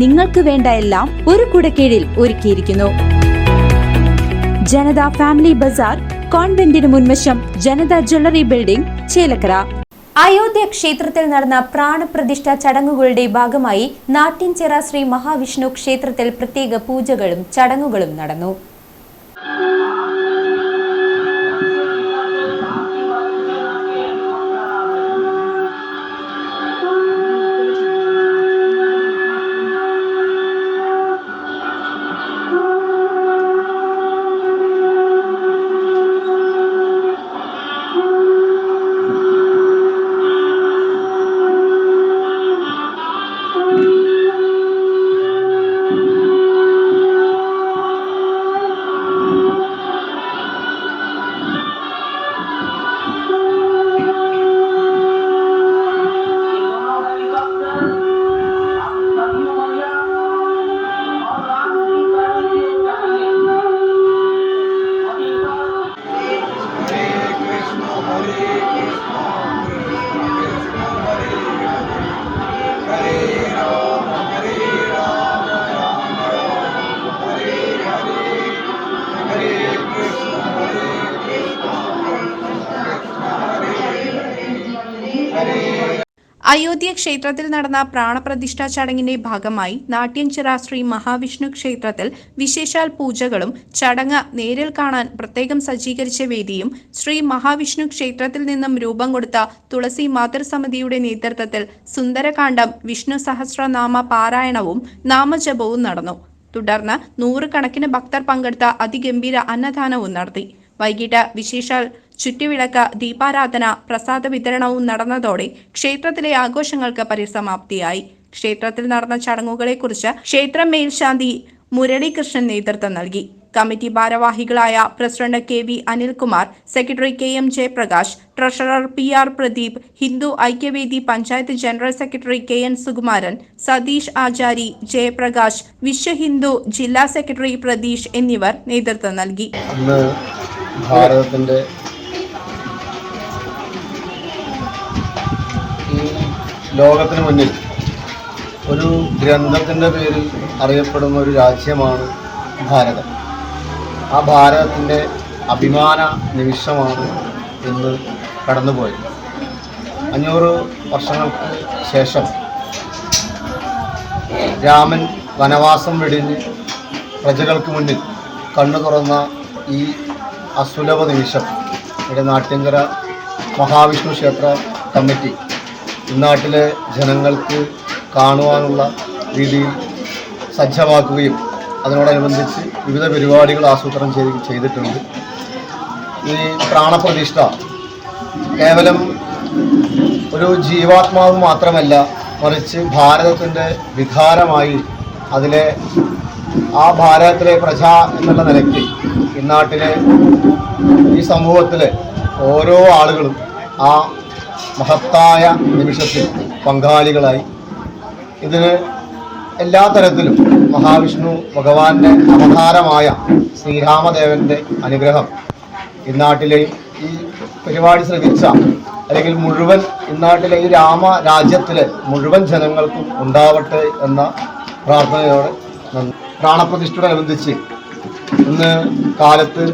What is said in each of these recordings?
നിങ്ങൾക്ക് വേണ്ട എല്ലാം ഒരു കുടക്കീഴിൽ ഒരുക്കിയിരിക്കുന്നു. ജനത ഫാമിലി ബസാർ കോൺവെന്റിന് മുൻവശം ജനത ജ്വല്ലറി ബിൽഡിംഗ് ചേലക്കര. അയോധ്യ ക്ഷേത്രത്തിൽ നടന്ന പ്രാണപ്രതിഷ്ഠ ചടങ്ങുകളുടെ ഭാഗമായി നാട്ടിൻചിറ ശ്രീ മഹാവിഷ്ണു ക്ഷേത്രത്തിൽ പ്രത്യേക പൂജകളും ചടങ്ങുകളും നടന്നു. അയോധ്യ ക്ഷേത്രത്തിൽ നടന്ന പ്രാണപ്രതിഷ്ഠാ ചടങ്ങിന്റെ ഭാഗമായി നാട്യഞ്ചിറ ശ്രീ മഹാവിഷ്ണു ക്ഷേത്രത്തിൽ വിശേഷാൽ പൂജകളും ചടങ്ങ് നേരിൽ കാണാൻ പ്രത്യേകം സജ്ജീകരിച്ച വേദിയും ശ്രീ മഹാവിഷ്ണു ക്ഷേത്രത്തിൽ നിന്നും രൂപം കൊടുത്ത തുളസി മാതൃസമിതിയുടെ നേതൃത്വത്തിൽ സുന്ദരകാന്ഡം വിഷ്ണു സഹസ്രനാമ പാരായണവും നാമജപവും നടന്നു. തുടർന്ന് നൂറുകണക്കിന് ഭക്തർ പങ്കെടുത്ത അതിഗംഭീര അന്നദാനവും നടത്തി. വൈകിട്ട് വിശേഷാൽ ചുറ്റുവിളക്ക് ദീപാരാധന പ്രസാദ വിതരണവും നടന്നതോടെ ക്ഷേത്രത്തിലെ ആഘോഷങ്ങൾക്ക് പരിസമാപ്തിയായി. ക്ഷേത്രത്തിൽ നടന്ന ചടങ്ങുകളെക്കുറിച്ച് ക്ഷേത്ര മേൽശാന്തി മുരളീകൃഷ്ണൻ നേതൃത്വം നൽകി. കമ്മിറ്റി ഭാരവാഹികളായ president K V Anilkumar secretary K M Jayaprakash treasurer P R Pradeep Hindu Aikyavedi panchayat general secretary K N Sukumaran Satheesh Achari Jayaprakash Vishwa Hindu ജില്ലാ സെക്രട്ടറി പ്രതീഷ് എന്നിവർ നേതൃത്വം നൽകി. ഇന്ന് ലോകത്തിന് മുന്നിൽ ഒരു ഗ്രന്ഥത്തിന്റെ പേരിൽ അറിയപ്പെടുന്ന ഒരു രാജ്യമാണ് ഭാരതം. ആ ഭാരതത്തിന്റെ അഭിമാന നിമിഷമാണ് ഇന്ന് കടന്നുപോയത്. അഞ്ഞൂറ് വർഷങ്ങൾക്ക് ശേഷം രാമൻ വനവാസം വെടിഞ്ഞ് പ്രജകൾക്ക് മുന്നിൽ കണ്ണു തുറന്ന ഈ അസുലഭ നിമിഷം ഇവിടെ നാട്യങ്കര മഹാവിഷ്ണു ക്ഷേത്ര കമ്മിറ്റി ഇന്നാട്ടിലെ ജനങ്ങൾക്ക് കാണുവാനുള്ള രീതിയിൽ സജ്ജമാക്കുകയും അതിനോടനുബന്ധിച്ച് വിവിധ പരിപാടികൾ ആസൂത്രണം ചെയ്ത് ചെയ്തിട്ടുണ്ട്. ഈ പ്രാണപ്രതിഷ്ഠ കേവലം ഒരു ജീവാത്മാവ് മാത്രമല്ല മറിച്ച് ഭാരതത്തിന്റെ വികാരമായി അതിലെ ആ ഭാരതത്തിലെ പ്രജ എന്നുള്ള നിലയ്ക്ക് ഇന്നാട്ടിലെ ഈ സമൂഹത്തിലെ ഓരോ ആളുകളും ആ മഹത്തായ നിമിഷത്തിൽ പങ്കാളികളായി ഇതിന് എല്ലാ തരത്തിലും മഹാവിഷ്ണു ഭഗവാന്റെ അവതാരമായ ശ്രീരാമദേവന്റെ അനുഗ്രഹം ഇന്നാട്ടിലെ ഈ പരിപാടി ശ്രമിച്ച അല്ലെങ്കിൽ മുഴുവൻ ഇന്നാട്ടിലെ ഈ രാമ രാജ്യത്തിലെ മുഴുവൻ ജനങ്ങൾക്കും ഉണ്ടാവട്ടെ എന്ന പ്രാർത്ഥനയോടെ നന്ദി. പ്രാണപ്രതിഷ്ഠയോടനുബന്ധിച്ച് ഇന്ന് കാലത്ത്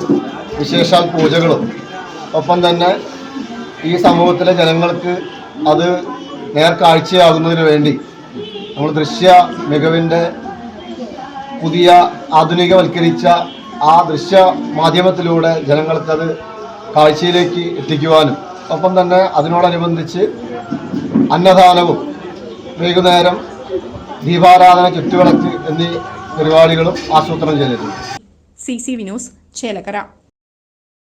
വിശേഷാൽ പൂജകളും ഒപ്പം തന്നെ ഈ സമൂഹത്തിലെ ജനങ്ങൾക്ക് അത് നേർക്കാഴ്ചയാകുന്നതിന് വേണ്ടി നമ്മൾ ദൃശ്യ മികവിന്റെ പുതിയ ആധുനികവൽക്കരിച്ച ആ ദൃശ്യ മാധ്യമത്തിലൂടെ ജനങ്ങൾക്കത് കാഴ്ചയിലേക്ക് എത്തിക്കുവാനും ഒപ്പം തന്നെ അതിനോടനുബന്ധിച്ച് അന്നദാനവും വൈകുന്നേരം ദീപാരാധന ചുറ്റുവിളക്ക് എന്നീ പരിപാടികളും ആസൂത്രണം ചെയ്തിട്ടുണ്ട്. C C Vinos Chelakkara.